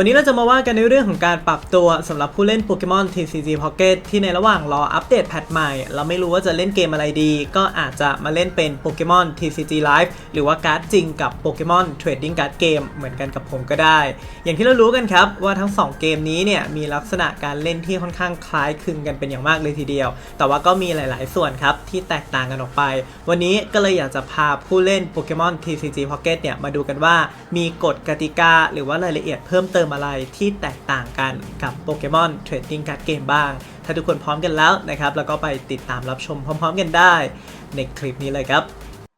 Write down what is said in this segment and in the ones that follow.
วันนี้เราจะมาว่ากันในเรื่องของการปรับตัวสำหรับผู้เล่นโปเกมอน TCG Pocket ที่ในระหว่างรออัปเดตแพทใหม่ เราไม่รู้ว่าจะเล่นเกมอะไรดี ก็อาจจะมาเล่นเป็นโปเกมอน TCG Live หรือว่าการ์ดจริงกับโปเกมอน Trading Card Game เหมือนกันกับผมก็ได้ อย่างที่เรารู้กันครับว่าทั้ง 2 เกมนี้เนี่ยมีลักษณะการเล่นที่ค่อนข้างคล้ายคลึงกันเป็นอย่างมากเลยทีเดียว แต่ว่าก็มีหลาย ๆ ส่วนครับที่แตกต่างกันออกไป วันนี้ก็เลยอยากจะพาผู้เล่นโปเกมอน TCG Pocket เนี่ยมาดูกันว่ามีกฎกติกาหรือว่ารายละเอียดเพิ่มเติมอะไรที่แตกต่างกันกับโปเกมอนเทรดดิ้งการ์ดเกมบ้าง ถ้าทุกคนพร้อมกันแล้วนะครับ แล้วก็ไปติดตามรับชมพร้อม ๆ กันได้ในคลิปนี้เลยครับ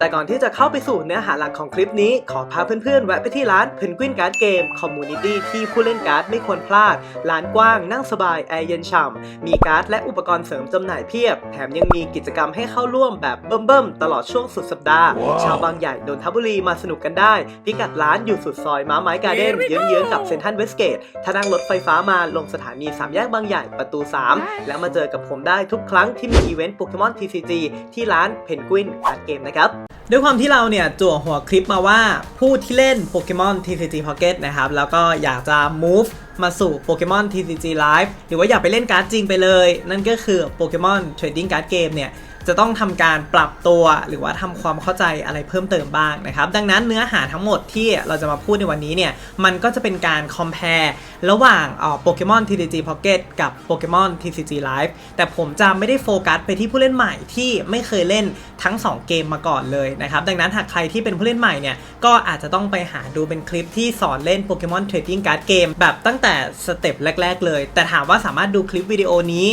แต่ก่อนที่จะเข้าไปสู่เนื้อหาหลักของคลิปนี้ ขอพาเพื่อนๆ แวะไปที่ร้าน Penguin Card Game Community ที่ผู้เล่นการ์ดไม่ควรพลาด ร้านกว้างนั่งสบาย แอร์เย็นฉ่ำ มีการ์ดและอุปกรณ์เสริมจำหน่ายเพียบ แถมยังมีกิจกรรมให้เข้าร่วมแบบเบิ่มๆ ตลอดช่วงสุดสัปดาห์ ชาวบางใหญ่นนทบุรีมาสนุกกันได้ พิกัดร้านอยู่สุดซอยม้าไม้การ์เด้นเยื้องๆกับเซนทันเวสเกตถ้านั่งรถไฟฟ้ามาลงสถานีสามแยกบางใหญ่ประตู 3 แล้วมาเจอกับผมได้ทุกครั้งที่มีอีเวนต์โปเกมอน TCG ที่ร้าน Penguin Card Game นะครับ ด้วยความที่เราเนี่ยจั่วหัวคลิปมาว่าผู้ที่เล่นโปเกมอน TCG Pocket นะครับ แล้วก็อยากจะ move มาสู่โปเกมอน TCG Live หรือว่าอยากไปเล่นการ์ดจริงไปเลย นั่นก็คือโปเกมอน Trading Card Game เนี่ยจะต้องทำการปรับตัวหรือว่าทำความเข้าใจอะไรเพิ่มเติมบ้างนะครับ ดังนั้นเนื้อหาทั้งหมดที่เราจะมาพูดในวันนี้เนี่ย มันก็จะเป็นการ compare ระหว่างโปเกมอน TCG Pocket กับโปเกมอน TCG Live แต่ผมจะไม่ได้โฟกัสไปที่ผู้เล่นใหม่ที่ไม่เคยเล่นทั้ง 2 เกมมาก่อนเลยนะครับ ดังนั้นหากใครที่เป็นผู้เล่นใหม่เนี่ย ก็อาจจะต้องไปหาดูเป็นคลิปที่สอนเล่นโปเกมอน Trading Card Game แบบตั้งแต่สเต็ปแรก ๆ เลย แต่ถามว่าสามารถดูคลิปวิดีโอนี้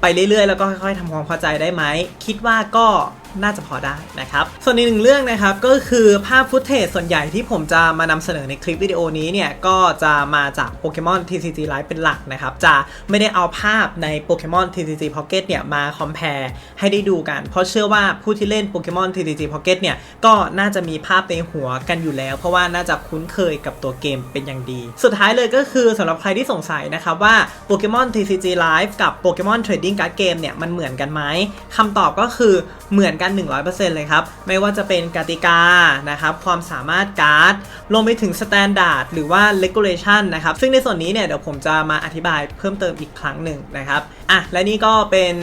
ไปเรื่อยๆ แล้วก็ค่อยๆทำความเข้าใจได้ไหม คิดว่าก็น่าจะพอได้นะครับ ส่วนอีกหนึ่งเรื่องนะครับก็คือภาพฟุตเทจส่วนใหญ่ที่ผมจะมานำเสนอในคลิปวิดีโอนี้เนี่ย ก็จะมาจากโปเกมอน TCG Live เป็นหลักนะครับ จะไม่ได้เอาภาพในโปเกมอน TCG Pocket เนี่ย มาคอมเพลให้ได้ดูกัน เพราะเชื่อว่าผู้ที่เล่นโปเกมอน TCG Pocket เนี่ย ก็น่าจะมีภาพในหัวกันอยู่แล้ว เพราะว่าน่าจะคุ้นเคยกับตัวเกมเป็นอย่างดี สุดท้ายเลยก็คือสำหรับใครที่สงสัยนะครับว่าโปเกมอน TCG Live กับโปเกมอน Trading Card Game เนี่ยมันเหมือนกันไหมคำตอบก็คือเหมือนกัน 100%เลยครับ ไม่ว่าจะเป็นกติกานะครับ ความสามารถการ์ดรวมไปถึง Standard หรือว่า Regulation นะครับ ซึ่งในส่วนนี้เนี่ยเดี๋ยวผมจะมาอธิบายเพิ่มเติมอีกครั้งหนึ่งนะครับอะและนี่ก็เป็น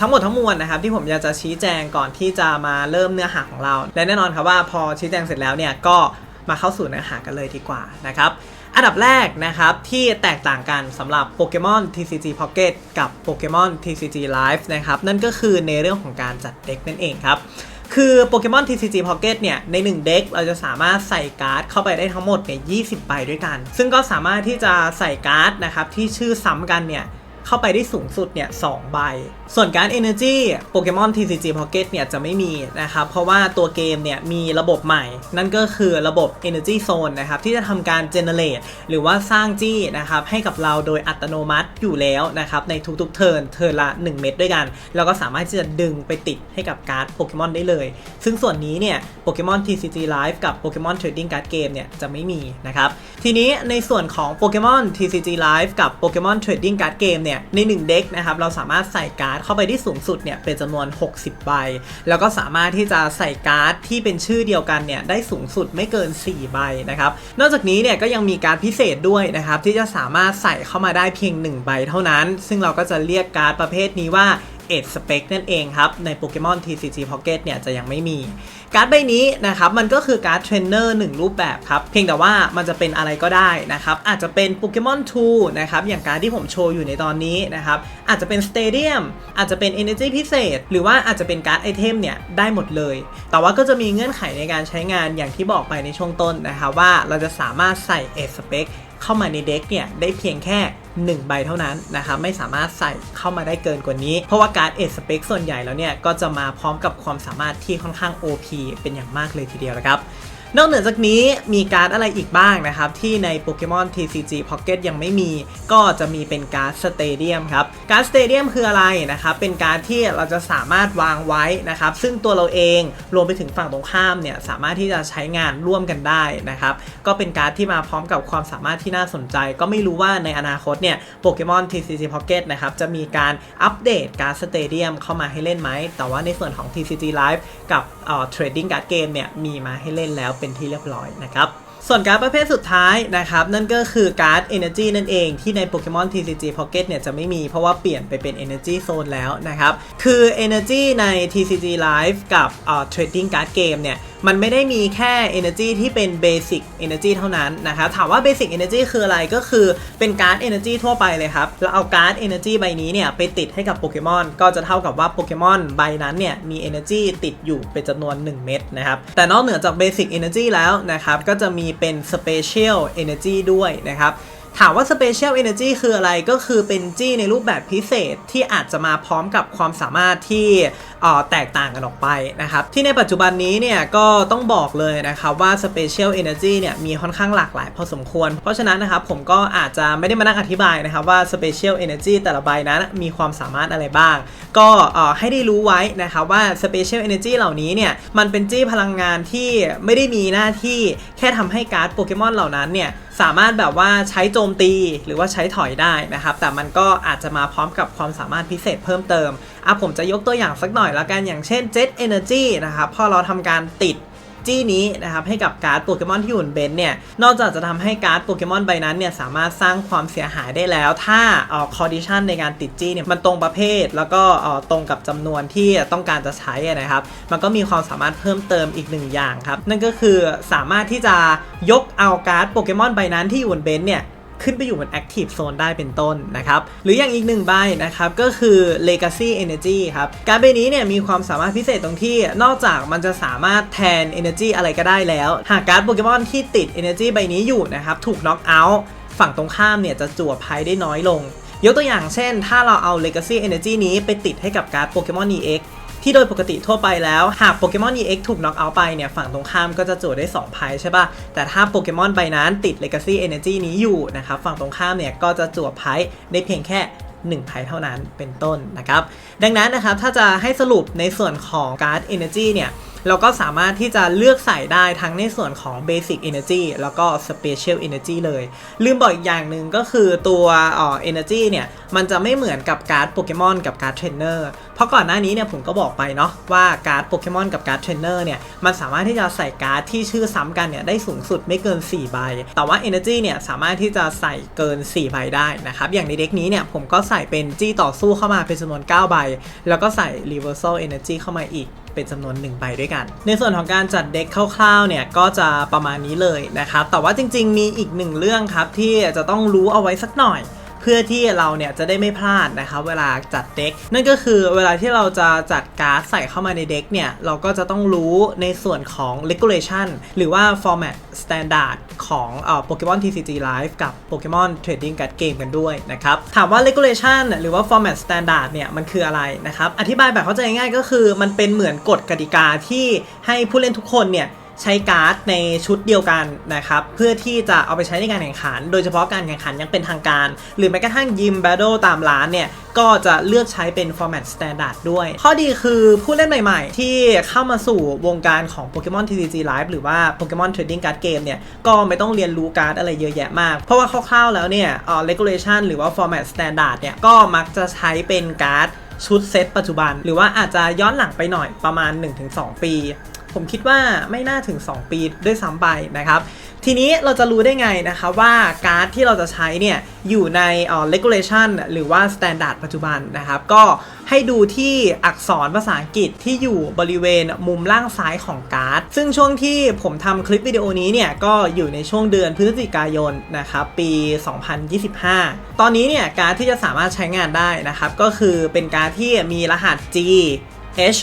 ทั้งหมดทั้งมวลนะครับ ที่ผมอยากจะชี้แจงก่อนที่จะมาเริ่มเนื้อหาของเรา และแน่นอนครับว่าพอชี้แจงเสร็จแล้วเนี่ยก็มาเข้าสู่เนื้อหากันเลยดีกว่านะครับ อันดับแรกนะครับ ที่แตกต่างกันสำหรับโปเกมอน TCG Pocket กับโปเกมอน TCG Live นะครับ นั่นก็คือในเรื่องของการจัดเด็กนั่นเองครับ คือโปเกมอน TCG Pocket เนี่ย ใน 1 เด็กเราจะสามารถใส่การ์ดเข้าไปได้ทั้งหมดเนี่ย 20 ใบด้วยกัน ซึ่งก็สามารถที่จะใส่การ์ดนะครับที่ชื่อซ้ำกันเนี่ย เข้าไปได้สูงสุดเนี่ย2ใบ ส่วนการ Energy โปเกมอน TCG Pocket เนี่ยจะไม่มีนะครับ เพราะว่าตัวเกมเนี่ยมีระบบใหม่ นั่นก็คือระบบ Energy Zone นะครับ ที่จะทำการ generate หรือว่าสร้างจี้นะครับ ให้กับเราโดยอัตโนมัติอยู่แล้วนะครับ ในทุกๆเทิร์นเทิร์นละ 1 เม็ดด้วยกัน แล้วก็สามารถที่จะดึงไปติดให้กับการ์ดโปเกมอนได้เลย ซึ่งส่วนนี้เนี่ยโปเกมอน TCG Live กับโปเกมอน Trading Card Game เนี่ยจะไม่มีนะครับทีนี้ในส่วนของโปเกมอน TCG Live กับโปเกมอน Trading Card Game เนี่ยใน 1 เด็กนะครับเราสามารถใส่การ์ดเข้าไปที่สูงสุดเนี่ยเป็นจำนวน 60 ใบ แล้วก็สามารถที่จะใส่การ์ดที่เป็นชื่อเดียวกันเนี่ยได้สูงสุดไม่เกิน 4 ใบนะครับนอกจากนี้เนี่ยก็ยังมีการดพิเศษด้วยนะครับที่จะสามารถใส่เข้ามาได้เพียง 1 ใบเท่านั้น ซึ่งเราก็จะเรียกการ์ดประเภทนี้ว่าเอ็ดสเปกนั่นเองครับ ในโปเกมอน TCG Pocket เนี่ยจะยังไม่มี การ์ดใบนี้นะครับมันก็คือการ์ดเทรนเนอร์หนึ่งรูปแบบครับ เพียงแต่ว่ามันจะเป็นอะไรก็ได้นะครับอาจจะเป็นโปเกมอน2นะครับอย่างการ์ดที่ผมโชว์อยู่ในตอนนี้นะครับอาจจะเป็นสเตเดียมอาจจะเป็น Energy พิเศษ หรือว่าอาจจะเป็นการ์ดไอเทมเนี่ยได้หมดเลย แต่ว่าก็จะมีเงื่อนไขในการใช้งานอย่างที่บอกไปในช่วงต้นนะครับว่าเราจะสามารถใส่เอสเปก เข้ามาในเด็กเนี่ยได้เพียงแค่ 1 ใบเท่านั้นนะครับไม่สามารถใส่เข้ามาได้เกินกว่านี้ เพราะว่าการ์ดเอสเปคส่วนใหญ่แล้วเนี่ยก็จะมาพร้อมกับความสามารถที่ค่อนข้าง OP เป็นอย่างมากเลยทีเดียวนะครับ นอกเหนือจากนี้มีการ์ดอะไรอีกบ้างนะครับ ที่ในโปเกมอน TCG Pocket ยังไม่มี ก็จะมีเป็นการ์ดสเตเดียมครับ การ์ดสเตเดียมคืออะไรนะครับ เป็นการ์ดที่เราจะสามารถวางไว้นะครับ ซึ่งตัวเราเองรวมไปถึงฝั่งตรงข้ามเนี่ยสามารถที่จะใช้งานร่วมกันได้นะครับ ก็เป็นการ์ดที่มาพร้อมกับความสามารถที่น่าสนใจ ก็ไม่รู้ว่าในอนาคตเนี่ยโปเกมอน TCG Pocket นะครับจะมีการอัปเดตการ์ดสเตเดียมเข้ามาให้เล่นไหมแต่ว่าในส่วนของ TCG Live กับเอ่อ Trading Card Game เนี่ยมีมาให้เล่นแล้วเป็นที่เรียบร้อยนะครับส่วนการ์ดประเภทสุดท้ายนะครับนั่นก็คือการ์ด Energy นั่นเองที่ใน Pokemon TCG Pocket เนี่ยจะไม่มีเพราะว่าเปลี่ยนไปเป็น Energy Zone แล้วนะครับคือ Energy ใน TCG Live กับ Trading Card Game เนี่ย มันไม่ได้มีแค่ Energy ที่เป็น Basic Energy เท่านั้นนะครับถามว่า Basic Energy คืออะไรก็คือเป็นการ์ด Energy ทั่วไปเลยครับแล้วเอาการ์ด Energy ใบนี้เนี่ยไปติดให้กับโปเกมอนก็จะเท่ากับว่าโปเกมอนใบนั้นเนี่ยมี Energy ติดอยู่เป็นจำนวน 1 เม็ดนะครับแต่นอกเหนือจาก Basic Energy แล้วนะครับก็จะมีเป็น Special Energy ด้วยนะครับ ถามว่า Special Energy คืออะไรก็คือเป็นจี้ในรูปแบบพิเศษที่อาจจะมาพร้อมกับความสามารถที่แตกต่างกันออกไปนะครับ ที่ในปัจจุบันนี้เนี่ยก็ต้องบอกเลยนะครับว่า Special Energy เนี่ยมีค่อนข้างหลากหลายพอสมควร เพราะฉะนั้นนะครับผมก็อาจจะไม่ได้มานั่งอธิบายนะครับว่า Special Energy แต่ละใบนั้นมีความสามารถอะไรบ้าง ก็ให้ได้รู้ไว้นะครับว่า Special Energy เหล่านี้เนี่ยมันเป็นจี้พลังงานที่ไม่ได้มีหน้าที่แค่ทำให้การ์ดโปเกมอนเหล่านั้นเนี่ย สามารถแบบว่าใช้โจมตีหรือว่าใช้ถอยได้นะครับ แต่มันก็อาจจะมาพร้อมกับความสามารถพิเศษเพิ่มเติมอะผมจะยกตัวอย่างสักหน่อยละกันอย่างเช่น Jet Energy นะครับพอเราทำการติด จี้นี้นะครับให้กับการ์ดโปเกมอนที่อยู่บนเบนเนี่ยนอกจากจะทำให้การ์ดโปเกมอนใบนั้นเนี่ยสามารถสร้างความเสียหายได้แล้ว ถ้าเอ่อคอดิชันในการติดจี้เนี่ยมันตรงประเภท แล้วก็เอ่อตรงกับจำนวนที่ต้องการจะใช้นะครับ มันก็มีความสามารถเพิ่มเติมอีกหนึ่งอย่างครับ นั่นก็คือสามารถที่จะยกเอาการ์ดโปเกมอนใบนั้นที่อยู่บนเบนเนี่ย ขึ้นไปอยู่บน Active Zone ได้เป็นต้นนะครับ หรืออย่างอีกหนึ่งใบนะครับ ก็คือ Legacy Energy ครับ การใบนี้เนี่ยมีความสามารถพิเศษตรงที่นอกจากมันจะสามารถแทน Energy อะไรก็ได้แล้ว หากการ์ดโปเกมอนที่ติด Energy ใบนี้อยู่นะครับ ถูกน็อกเอาท์ฝั่งตรงข้ามเนี่ยจะจั่วไพ่ได้น้อยลง ยกตัวอย่างเช่น ถ้าเราเอา Legacy Energy นี้ไปติดให้กับการ์ดโปเกมอน EX ที่โดยปกติทั่วไปแล้ว หากโปเกมอน EX ถูกน็อกเอาท์ไปเนี่ยฝั่งตรงข้ามก็จะจั่วได้2ไพ่ใช่ป่ะ แต่ถ้าโปเกมอนใบนั้นติด Legacy Energy นี้อยู่นะครับฝั่งตรงข้ามเนี่ยก็จะจั่วไพ่ได้เพียงแค่1ไพ่เท่านั้นเป็นต้นนะครับ ดังนั้นนะครับถ้าจะให้สรุปในส่วนของการ์ด Energy เนี่ย เราก็สามารถที่จะเลือกใส่ได้ทั้งในส่วนของ Basic Energy แล้วก็ Special Energy เลย ลืมบอกอีกอย่างหนึ่งก็คือตัวเอ่อ Energy เนี่ยมันจะไม่เหมือนกับการ์ดโปเกมอนกับการ์ดเทรนเนอร์เพราะก่อนหน้านี้เนี่ยผมก็บอกไปเนาะว่าการ์ดโปเกมอนกับการ์ดเทรนเนอร์เนี่ยมันสามารถที่จะใส่การ์ดที่ชื่อซ้ำกันเนี่ยได้สูงสุดไม่เกิน 4 ใบ แต่ว่า Energy เนี่ยสามารถที่จะใส่เกิน 4 ใบได้นะครับ อย่างในเด็กนี้เนี่ยผมก็ใส่เป็นจี้ต่อสู้เข้ามาเป็นจำนวน 9 ใบ แล้วก็ใส่ Reversal Energy เข้ามาอีก เป็นจำนวน1ใบด้วยกัน ในส่วนของการจัดเด็กคร่าวๆเนี่ยก็จะประมาณนี้เลยนะครับแต่ว่าจริง ๆ มีอีกหนึ่งเรื่องครับที่จะต้องรู้เอาไว้สักหน่อย พื่อที่เราเนี่ยจะได้ไม่พลาดนะครับเวลาจัดเด็ก นั่นก็คือเวลาที่เราจะจัดการ์ดใส่เข้ามาในเด็กเนี่ย เราก็จะต้องรู้ในส่วนของ regulation หรือว่า format standard ของเอ่อ Pokemon TCG Live กับ Pokemon Trading Card Game กันด้วยนะครับ ถามว่า regulation หรือว่า format standard เนี่ย มันคืออะไรนะครับ อธิบายแบบเข้าใจง่ายก็คือมันเป็นเหมือนกฎกติกาที่ให้ผู้เล่นทุกคนเนี่ย ใช้การ์ดในชุดเดียวกันนะครับ เพื่อที่จะเอาไปใช้ในการแข่งขัน โดยเฉพาะการแข่งขันยังเป็นทางการ หรือแม้กระทั่งยิมแบทเทิลตามร้านเนี่ย ก็จะเลือกใช้เป็น format standard ด้วย ข้อดีคือผู้เล่นใหม่ๆ ที่เข้ามาสู่วงการของ Pokemon TCG Live หรือว่า Pokemon Trading Card Game เนี่ย ก็ไม่ต้องเรียนรู้การ์ดอะไรเยอะแยะมาก เพราะว่าคร่าวๆแล้วเนี่ยเอ่อ regulation หรือว่า format standard เนี่ย ก็มักจะใช้เป็นการ์ดชุดเซตปัจจุบัน หรือว่าอาจจะย้อนหลังไปหน่อยประมาณ 1-2 ปี ผมคิดว่าไม่น่าถึง 2 ปีด้วยซ้ำไปนะครับ ทีนี้เราจะรู้ได้ไงนะคะว่าการ์ดที่เราจะใช้เนี่ยอยู่ในเอ่อ regulation หรือว่า standard ปัจจุบันนะครับ ก็ให้ดูที่อักษรภาษาอังกฤษที่อยู่บริเวณมุมล่างซ้ายของการ์ด ซึ่งช่วงที่ผมทำคลิปวิดีโอนี้เนี่ยก็อยู่ในช่วงเดือนพฤศจิกายนนะครับปี 2025 ตอนนี้เนี่ยการ์ดที่จะสามารถใช้งานได้นะครับ ก็คือเป็นการ์ดที่มีรหัส G H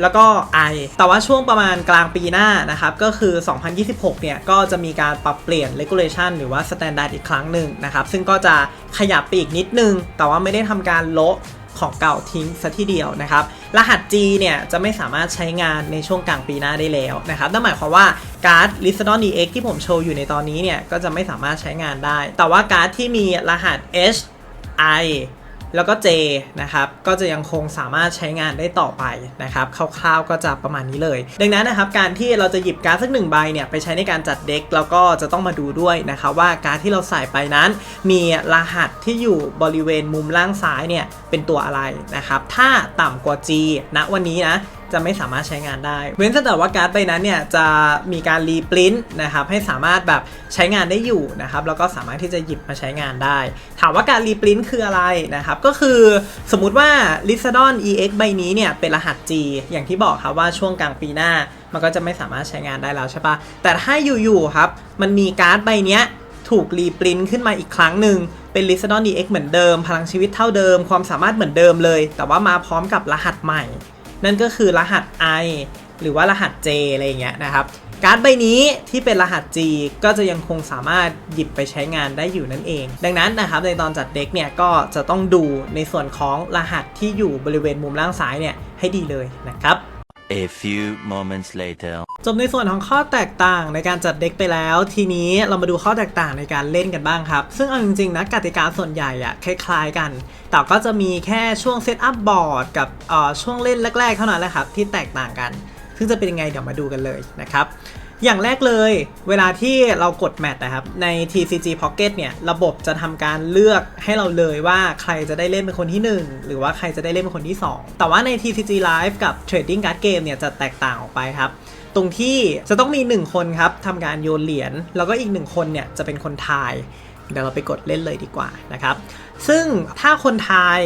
แล้วก็ I แต่ว่าช่วงประมาณกลางปีหน้านะครับ ก็คือ 2026 เนี่ย ก็จะมีการปรับเปลี่ยน regulation หรือว่า standard อีกครั้งหนึ่งนะครับ ซึ่งก็จะขยับไปอีกนิดนึง แต่ว่าไม่ได้ทำการโละของเก่าทิ้งซะทีเดียวนะครับ รหัส G เนี่ย จะไม่สามารถใช้งานในช่วงกลางปีหน้าได้แล้วนะครับ นั่นหมายความว่าการ์ด l i s t o n EX ที่ผมโชว์อยู่ในตอนนี้เนี่ย ก็จะไม่สามารถใช้งานได้ แต่ว่าการ์ดที่มีรหัส H I แล้วก็ J นะครับ ก็จะยังคงสามารถใช้งานได้ต่อไปนะครับ คร่าวๆก็จะประมาณนี้เลย ดังนั้นนะครับ การที่เราจะหยิบการ์ดสักหนึ่งใบเนี่ยไปใช้ในการจัดเด็กเราก็จะต้องมาดูด้วยนะครับว่าการ์ดที่เราใส่ไปนั้น มีรหัสที่อยู่บริเวณมุมล่างซ้ายเนี่ยเป็นตัวอะไรนะครับ ถ้าต่ำกว่า G ณวันนี้นะ จะไม่สามารถใช้งานได้ เว้นแต่ว่าการ์ดใบนั้นเนี่ยจะมีการรีปรินต์นะครับให้สามารถแบบใช้งานได้อยู่นะครับแล้วก็สามารถที่จะหยิบมาใช้งานได้ ถามว่าการรีปรินต์คืออะไรนะครับก็คือสมมุติว่า l i s a d o n EX ใบนี้เนี่ยเป็นรหัส G อย่างที่บอกครับว่าช่วงกลางปีหน้ามันก็จะไม่สามารถใช้งานได้แล้วใช่ปะแต่ถ้าอยู่ๆครับมันมีการ์ดใบเนี้ยถูกรีปรินต์ขึ้นมาอีกครั้งหนึ่งเป็น l i s a d o n EX เหมือนเดิม พลังชีวิตเท่าเดิม ความสามารถเหมือนเดิมเลย แต่ว่ามาพร้อมกับรหัสใหม่ นั่นก็คือรหัส I หรือว่ารหัส J อะไรอย่างเงี้ยนะครับ การ์ดใบนี้ที่เป็นรหัส G ก็จะยังคงสามารถหยิบไปใช้งานได้อยู่นั่นเอง ดังนั้นนะครับในตอนจัดเด็กเนี่ยก็จะต้องดูในส่วนของรหัสที่อยู่บริเวณมุมล่างซ้ายเนี่ยให้ดีเลยนะครับ A few moments later. จบในส่วนของข้อแตกต่างในการจัดเด็กไปแล้ว ทีนี้เรามาดูข้อแตกต่างในการเล่นกันบ้างครับ ซึ่งเอาจริงๆนะกติกาส่วนใหญ่อะคล้ายๆกัน แต่ก็จะมีแค่ช่วงเซตอัพบอร์ดกับเอ่อช่วงเล่นแรกๆ เท่านั้นแหละครับที่แตกต่างกัน ซึ่งจะเป็นยังไงเดี๋ยวมาดูกันเลยนะครับ อย่างแรกเลย เวลาที่เรากดแมตช์นะครับ ใน TCG Pocket เนี่ย ระบบจะทำการเลือกให้เราเลยว่าใครจะได้เล่นเป็นคนที่ 1 หรือว่าใครจะได้เล่นเป็นคนที่ 2 แต่ว่าใน TCG Live กับ Trading Card Game เนี่ย จะแตกต่างออกไปครับตรงที่จะต้องมี 1 คนครับทำการโยนเหรียญแล้วก็อีก 1 คนเนี่ยจะเป็นคนทาย เดี๋ยวเราไปกดเล่นเลยดีกว่านะครับ ซึ่งถ้าคนทาย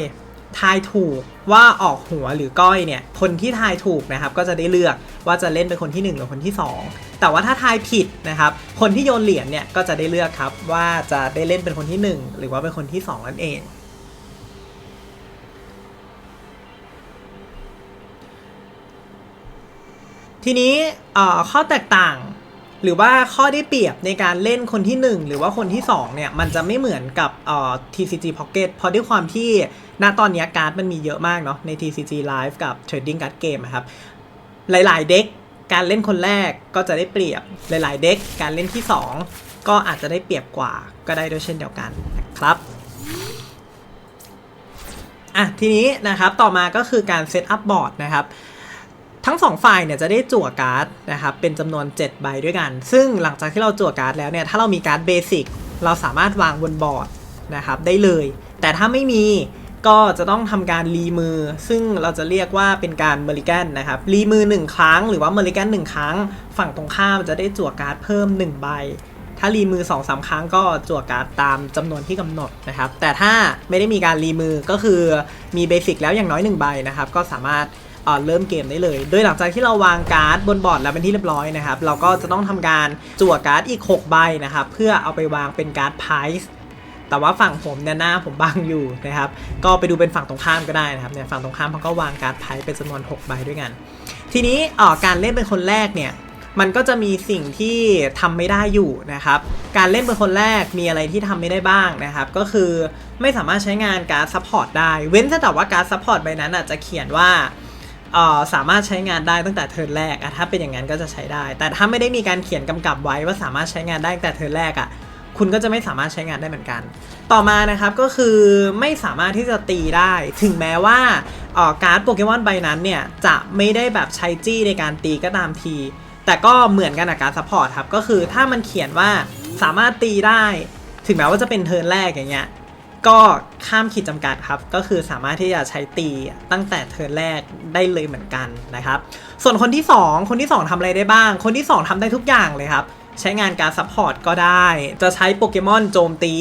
ทายถูกว่าออกหัวหรือก้อยเนี่ย คนที่ทายถูกนะครับก็จะได้เลือกว่าจะเล่นเป็นคนที่ 1 หรือคนที่ 2 แต่ว่าถ้าทายผิดนะครับ คนที่โยนเหรียญเนี่ยก็จะได้เลือกครับว่าจะได้เล่นเป็นคนที่ 1 หรือว่าเป็นคนที่ 2 นั่นเอง ทีนี้ข้อแตกต่าง หรือว่าข้อได้เปรียบในการเล่นคนที่ 1 หรือว่าคนที่ 2 เนี่ย มันจะไม่เหมือนกับเอ่อ TCG Pocket เพราะด้วยความที่ณตอนนี้การ์ดมันมีเยอะมากเนาะใน TCG Live กับ Trading Card Game ครับ หลาย ๆ เด็กการเล่นคนแรกก็จะได้เปรียบหลาย ๆ เด็กการเล่นที่ 2 ก็อาจจะได้เปรียบกว่าก็ได้ด้วยเช่นเดียวกันนะครับอะทีนี้นะครับต่อมาก็คือการเซตอัพบอร์ดนะครับ ทั้งสองฝ่ายเนี่ยจะได้จั่วการ์ดนะครับเป็นจำนวน7ใบด้วยกัน ซึ่งหลังจากที่เราจั่วการ์ดแล้วเนี่ยถ้าเรามีการ์ดเบสิกเราสามารถวางบนบอร์ดนะครับได้เลย แต่ถ้าไม่มีก็จะต้องทำการรีมือ ซึ่งเราจะเรียกว่าเป็นการเมริกันนะครับรีมือ 1 ครั้ง หรือว่าเมริกัน1ครั้ง ฝั่งตรงข้ามจะได้จั่วการ์ดเพิ่ม 1 ใบ ถ้ารีมือ2อสาครั้งก็จั่วการ์ดตามจำนวนที่กำหนดนะครับแต่ถ้าไม่ได้มีการรีมือก็คือมีเบสิกแล้วอย่างน้อย 1 ใบนะครับก็สามารถ เอ่อเริ่มเกมได้เลย โดยหลังจากที่เราวางการ์ดบนบอร์ดแล้วเป็นที่เรียบร้อยนะครับ เราก็จะต้องทำการจั่วการ์ดอีก 6 ใบนะครับ เพื่อเอาไปวางเป็นการ์ดไพรส์แต่ว่าฝั่งผมเนี่ยหน้าผมบังอยู่นะครับ ก็ไปดูเป็นฝั่งตรงข้ามก็ได้นะครับเนี่ยฝั่งตรงข้ามเขาก็วางการ์ดไพรส์เป็นจำนวน 6 ใบด้วยกัน ทีนี้ออการเล่นเป็นคนแรกเนี่ยมันก็จะมีสิ่งที่ทำไม่ได้อยู่นะครับ การเล่นเป็นคนแรกมีอะไรที่ทำไม่ได้บ้างนะครับ ก็คือไม่สามารถใช้งานการ์ดซัพพอร์ตได้ เว้นแต่ว่าการ์ดซัพพอร์ตใบนั้นอาจจะเขียนว่า สามารถใช้งานได้ตั้งแต่เทิร์นแรกอะถ้าเป็นอย่างนั้นก็จะใช้ได้ แต่ถ้าไม่ได้มีการเขียนกำกับไว้ว่าสามารถใช้งานได้ตั้งแต่เทิร์นแรกอะคุณก็จะไม่สามารถใช้งานได้เหมือนกัน ต่อมานะครับก็คือไม่สามารถที่จะตีได้ ถึงแม้ว่าการ์ดโปเกมอนใบนั้นเนี่ยจะไม่ได้แบบใช้จี้ในการตีก็ตามที แต่ก็เหมือนกันกับการซัพพอร์ตครับ ก็คือถ้ามันเขียนว่าสามารถตีได้ ถึงแม้ว่าจะเป็นเทิร์นแรกอย่างเงี้ย ก็ข้ามขีดจำกัดครับ ก็คือสามารถที่จะใช้ตีตั้งแต่เทิร์นแรกได้เลยเหมือนกันนะครับ ส่วนคนที่ 2 คนที่ 2ทำอะไรได้บ้าง คนที่ 2ทำได้ทุกอย่างเลยครับ ใช้งานการซัพพอร์ตก็ได้ จะใช้โปเกมอนโจมตี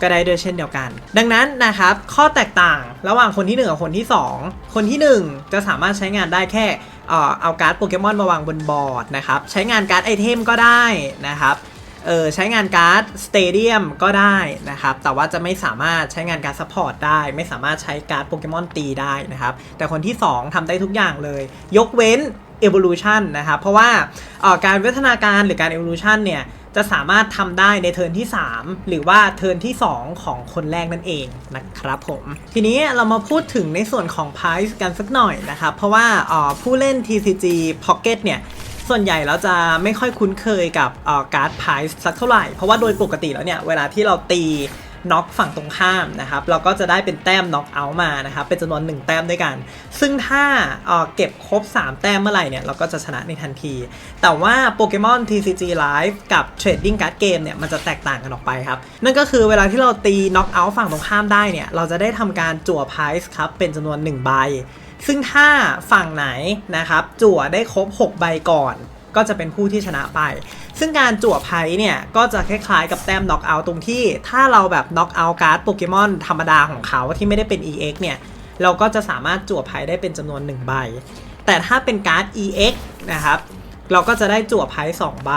ก็ได้ด้วยเช่นเดียวกัน ดังนั้นนะครับ ข้อแตกต่างระหว่างคนที่ 1 กับคนที่ 2 คนที่ 1 จะสามารถใช้งานได้แค่เอ่อเอาการ์ดโปเกมอนมาวางบนบอร์ดนะครับ ใช้งานการ์ดไอเทมก็ได้นะครับ เออใช้งานการ์ดสเตเดียมก็ได้นะครับ แต่ว่าจะไม่สามารถใช้งานการ์ดซัพพอร์ตได้ ไม่สามารถใช้การ์ดโปเกมอนตีได้นะครับ แต่คนที่ 2ทำได้ทุกอย่างเลย ยกเว้น evolution นะครับ เพราะว่าการวิวัฒนาการหรือการ evolution เนี่ยจะสามารถทำได้ในเทิร์นที่ 3 หรือว่าเทิร์นที่ 2 ของคนแรกนั่นเองนะครับผม ทีนี้เรามาพูดถึงในส่วนของ price กันสักหน่อยนะครับ เพราะว่าผู้เล่น TCG Pocket เนี่ย ส่วนใหญ่เราจะไม่ค่อยคุ้นเคยกับการ์ดไพรส์สักเท่าไหร่ เพราะว่าโดยปกติแล้วเนี่ย เวลาที่เราตีน็อกฝั่งตรงข้ามนะครับ เราก็จะได้เป็นแต้มน็อกเอาท์มานะครับ เป็นจำนวน 1 แต้มด้วยกัน ซึ่งถ้าเอ่อเก็บครบ 3 แต้มเมื่อไหร่เนี่ย เราก็จะชนะในทันที แต่ว่าโปเกมอน TCG Live กับ Trading Card Game เนี่ย มันจะแตกต่างกันออกไปครับ นั่นก็คือเวลาที่เราตีน็อกเอาท์ฝั่งตรงข้ามได้เนี่ย เราจะได้ทำการจั่วไพรส์ครับ เป็นจำนวน 1 ใบ ซึ่งถ้าฝั่งไหนนะครับจั่วได้ครบ 6 ใบก่อน ก็จะเป็นผู้ที่ชนะไป ซึ่งการจั่วไพ่เนี่ยก็จะคล้ายๆกับแต้มน็อกเอาท์ตรงที่ ถ้าเราแบบน็อกเอาท์การ์ดโปเกมอนธรรมดาของเขาที่ไม่ได้เป็น EX เนี่ยเราก็จะสามารถจั่วไพ่ได้เป็นจำนวน 1 ใบ แต่ถ้าเป็นการ์ด EX นะครับเราก็จะได้จั่วไพ่2ใบ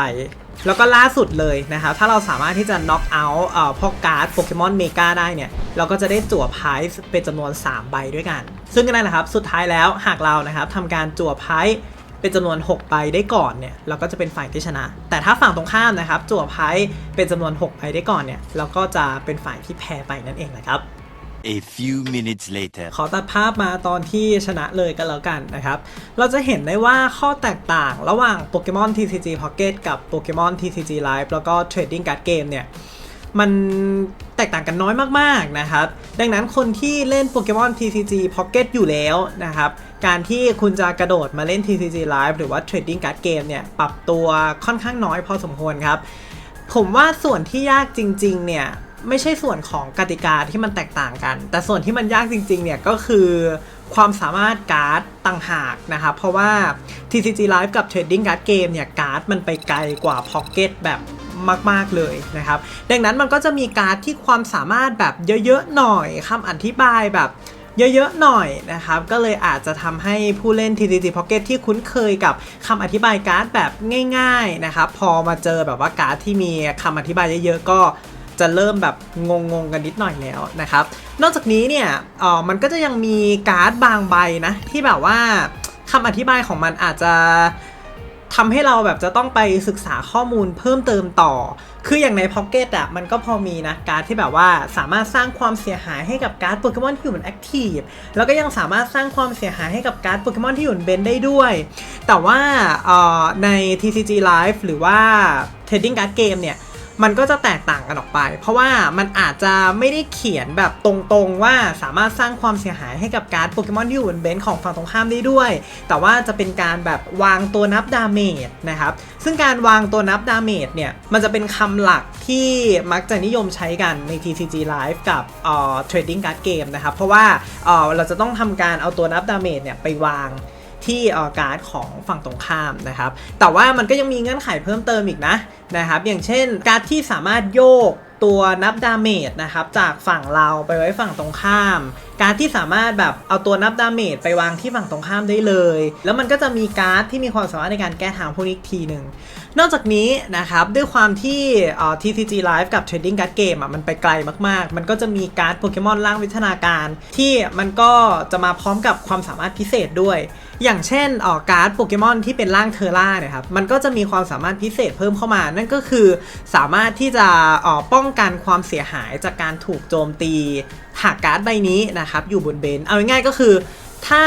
แล้วก็ล่าสุดเลยนะครับ ถ้าเราสามารถที่จะน็อกเอาท์เอ่อพวกการ์ดโปเกมอนเมกาได้เนี่ย เราก็จะได้จั่วไพ่เป็นจำนวน 3 ใบด้วยกัน ซึ่งก็นั่นแหละครับ สุดท้ายแล้วหากเรานะครับทำการจั่วไพ่เป็นจำนวน 6 ใบได้ก่อนเนี่ย เราก็จะเป็นฝ่ายที่ชนะ แต่ถ้าฝั่งตรงข้ามนะครับจั่วไพ่เป็นจำนวน 6 ใบได้ก่อนเนี่ย เราก็จะเป็นฝ่ายที่แพ้ไปนั่นเองนะครับ A few minutes later. ขอตัดภาพมาตอนที่ชนะเลยกันแล้วกันนะครับ เราจะเห็นได้ว่าข้อแตกต่างระหว่างโปเกมอน TCG Pocket กับโปเกมอน TCG Live แล้วก็ Trading Card Game เนี่ย มันแตกต่างกันน้อยมากๆนะครับ ดังนั้นคนที่เล่นโปเกมอน TCG Pocket อยู่แล้วนะครับ การที่คุณจะกระโดดมาเล่น TCG Live หรือว่า Trading Card Game เนี่ย ปรับตัวค่อนข้างน้อยพอสมควรครับ ผมว่าส่วนที่ยากจริง ๆ เนี่ย ไม่ใช่ส่วนของกติกาที่มันแตกต่างกัน แต่ส่วนที่มันยากจริงๆเนี่ยก็คือความสามารถการ์ดต่างหากนะครับ เพราะว่า TCG Live กับ Trading Card Game เนี่ยการ์ดมันไปไกลกว่า Pocket แบบมาก ๆ เลยนะครับ ดังนั้นมันก็จะมีการ์ดที่ความสามารถแบบเยอะ ๆ หน่อยคำอธิบายแบบเยอะๆหน่อยนะครับ ก็เลยอาจจะทำให้ผู้เล่น TCG Pocket ที่คุ้นเคยกับคำอธิบายการ์ดแบบง่าย ๆ นะครับ พอมาเจอแบบว่าการ์ดที่มีคำอธิบายเยอะๆก็ จะเริ่มแบบงงๆกันนิดหน่อยแล้วนะครับ นอกจากนี้เนี่ยเออมันก็จะยังมีการ์ดบางใบนะ ที่แบบว่าคำอธิบายของมันอาจจะทำให้เราแบบจะต้องไปศึกษาข้อมูลเพิ่มเติมต่อ คืออย่างในพ็อกเก็ตอะมันก็พอมีนะการ์ดที่แบบว่าสามารถสร้างความเสียหายให้กับการ์ดโปเกมอนที่อยู่บนแอคทีฟ แล้วก็ยังสามารถสร้างความเสียหายให้กับการ์ดโปเกมอนที่อยู่บนเบนได้ด้วย แต่ว่าเอ่อใน TCG Live หรือว่า Trading Card Game เนี่ย มันก็จะแตกต่างกันออกไป เพราะว่ามันอาจจะไม่ได้เขียนแบบตรงๆว่าสามารถสร้างความเสียหายให้กับการ์ดโปเกมอนที่อยู่บนเบนของฝั่งตรงข้ามได้ด้วย แต่ว่าจะเป็นการแบบวางตัวนับดาเมจนะครับ ซึ่งการวางตัวนับดาเมจเนี่ย มันจะเป็นคำหลักที่มักจะนิยมใช้กันใน TCG Live กับเอ่อ Trading Card Game นะครับ เพราะว่าเอ่อเราจะต้องทำการเอาตัวนับดาเมจเนี่ยไปวาง ที่ออการ์ดของฝั่งตรงข้ามนะครับ แต่ว่ามันก็ยังมีเงื่อนไขเพิ่มเติมอีกนะนะครับ อย่างเช่นการ์ดที่สามารถโยก ตัวนับดาเมจนะครับจากฝั่งเราไปไว้ฝั่งตรงข้าม การที่สามารถแบบเอาตัวนับดาเมจไปวางที่ฝั่งตรงข้ามได้เลย แล้วมันก็จะมีการ์ดที่มีความสามารถในการแก้ทางพวกนี้ทีหนึ่งนอกจากนี้นะครับด้วยความที่เอ่อ TCG Live กับ Trading Card Game อะมันไปไกลมากๆ มันก็จะมีการ์ดโปเกมอนร่างวิทนาการ ที่มันก็จะมาพร้อมกับความสามารถพิเศษด้วย อย่างเช่นเอ่อการ์ดโปเกมอนที่เป็นร่างเทอร่าเนี่ยครับมันก็จะมีความสามารถพิเศษเพิ่มเข้ามา นั่นก็คือสามารถที่จะเอ่อป้องกันความเสียหายจากการถูกโจมตีหากการ์ดใบนี้นะครับอยู่บนเบนเอาง่ายๆก็คือ ถ้า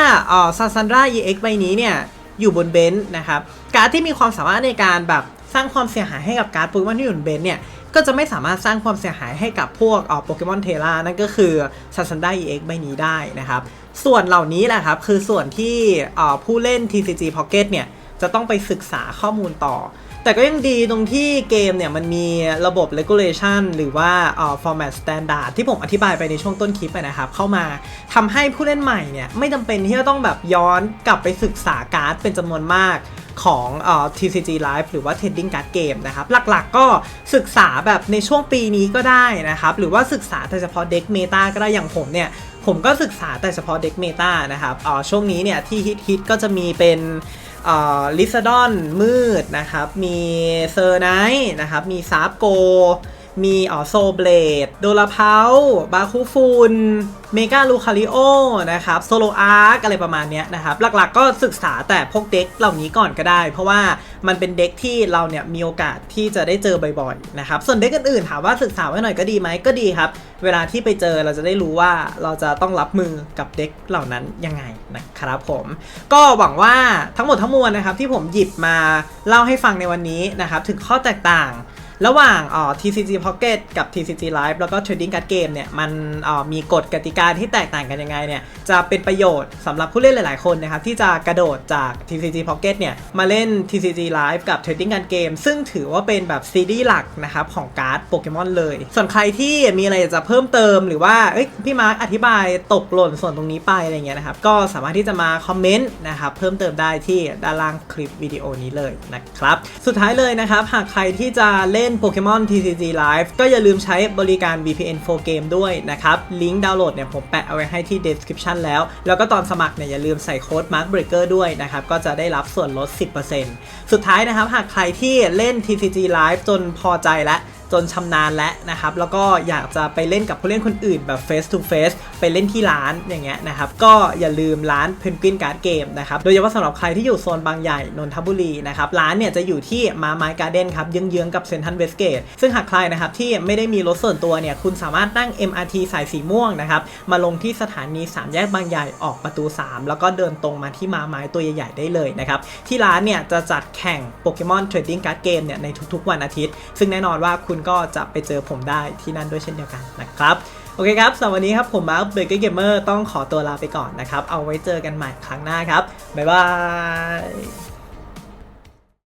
ซาซันดรา EX ใบนี้เนี่ยอยู่บนเบนซ์นะครับการ์ดที่มีความสามารถในการแบบสร้างความเสียหายให้กับการ์ดโปเกมอนที่อยู่บนเบนซ์เนี่ยก็จะไม่สามารถสร้างความเสียหายให้กับพวกอ่อโปเกมอนเทล่านั่นก็คือซาซันดา EX ใบนี้ได้นะครับส่วนเหล่านี้แหละครับคือส่วนที่ผู้เล่น TCG Pocket เนี่ยจะต้องไปศึกษาข้อมูลต่อ แต่ก็ยังดีตรงที่เกมเนี่ยมันมีระบบ regulation หรือว่าเอ่อ format standard ที่ผมอธิบายไปในช่วงต้นคลิปนะครับ เข้ามาทำให้ผู้เล่นใหม่เนี่ยไม่จำเป็นที่จะต้องแบบย้อนกลับไปศึกษาการ์ดเป็นจำนวนมากของเอ่อ TCG Live หรือว่า Trading Card Game นะครับ หลักๆก็ศึกษาแบบในช่วงปีนี้ก็ได้นะครับ หรือว่าศึกษาแต่เฉพาะเด็กเมตาก็ได้อย่างผมเนี่ย ผมก็ศึกษาแต่เฉพาะเด็กเมตานะครับเอ่อช่วงนี้เนี่ยที่ฮิตๆก็จะมีเป็น ลิซาดอนมืดนะครับ มีเซอร์ไนท์นะครับ มีซาร์โก มีอ๋อโซเบลดโดลาเพาบาคูฟุนเมกาลูคาริโอนะครับโซโลอาร์กอะไรประมาณนี้นะครับ หลักๆก็ศึกษาแต่พวกเด็กเหล่านี้ก่อนก็ได้ เพราะว่ามันเป็นเด็กที่เราเนี่ยมีโอกาสที่จะได้เจอบ่อยๆนะครับ ส่วนเด็กอื่นๆถามว่าศึกษาไว้หน่อยก็ดีไหมก็ดีครับ เวลาที่ไปเจอเราจะได้รู้ว่าเราจะต้องรับมือกับเด็กเหล่านั้นยังไงนะครับผม ก็หวังว่าทั้งหมดทั้งมวลนะครับที่ผมหยิบมาเล่าให้ฟังในวันนี้นะครับถึงข้อแตกต่าง ระหว่างอ่อ TCG Pocket กับ TCG Live แล้วก็ Trading Card Game เนี่ยมันอ่อมีกฎกติกาที่แตกต่างกันยังไงเนี่ยจะเป็นประโยชน์สำหรับผู้เล่นหลาย ๆ คนนะครับที่จะกระโดดจาก TCG Pocket เนี่ยมาเล่น TCG Live กับ Trading Card Game ซึ่งถือว่าเป็นแบบซีรีส์หลักนะครับของการ์ดโปเกมอนเลย ส่วนใครที่มีอะไรอยากจะเพิ่มเติมหรือว่าเอ้ยพี่มาร์คอธิบายตกหล่นส่วนตรงนี้ไปอะไรเงี้ยนะครับก็สามารถที่จะมาคอมเมนต์นะครับเพิ่มเติมได้ที่ด้านล่างคลิปวิดีโอนี้เลยนะครับสุดท้ายเลยนะครับหากใครที่จะเล่นนโปเกมอน TCG Live ก็อย่าลืมใช้บริการ VPN 4 Game ด้วยนะครับ ลิงก์ดาวน์โหลดเนี่ยผมแปะเอาไว้ให้ที่ description แล้ว แล้วก็ตอนสมัครเนี่ยอย่าลืมใส่โค้ด Mark Breaker ด้วยนะครับ ก็จะได้รับส่วนลด 10%สุดท้ายนะครับ หากใครที่เล่น TCG Live จนพอใจแล้ว จนชำนาญแล้วนะครับ แล้วก็อยากจะไปเล่นกับผู้เล่นคนอื่นแบบ face to face ไปเล่นที่ร้านอย่างเงี้ยนะครับ ก็อย่าลืมร้าน Penguin Card Game นะครับ โดยเฉพาะสำหรับใครที่อยู่โซนบางใหญ่นนทบุรีนะครับ ร้านเนี่ยจะอยู่ที่มาไมการ์เด้นครับเยื้องๆกับเซนทันเวสเกตซึ่งหากใครนะครับที่ไม่ได้มีรถส่วนตัวเนี่ยคุณสามารถนั่ง MRT สายสีม่วงนะครับมาลงที่สถานี3แยกบางใหญ่ออกประตู 3 แล้วก็เดินตรงมาที่มาไม้ตัวใหญ่ๆได้เลยนะครับที่ร้านเนี่ยจะจัดแข่งโปเกมอนเทรดดิ้งการ์ดเกมเนี่ยในทุกๆ วันอาทิตย์ ซึ่งแน่นอนว่าคุณก็จะไปเจอผมได้ที่นั่นด้วยเช่นเดียวกันนะครับ โอเคครับสำหรับวันนี้ครับผมมาร์คเบเกอร์เกมเมอร์ต้องขอตัวลาไปก่อนนะครับ เอาไว้เจอกันใหม่ครั้งหน้าครับ บ๊ายบาย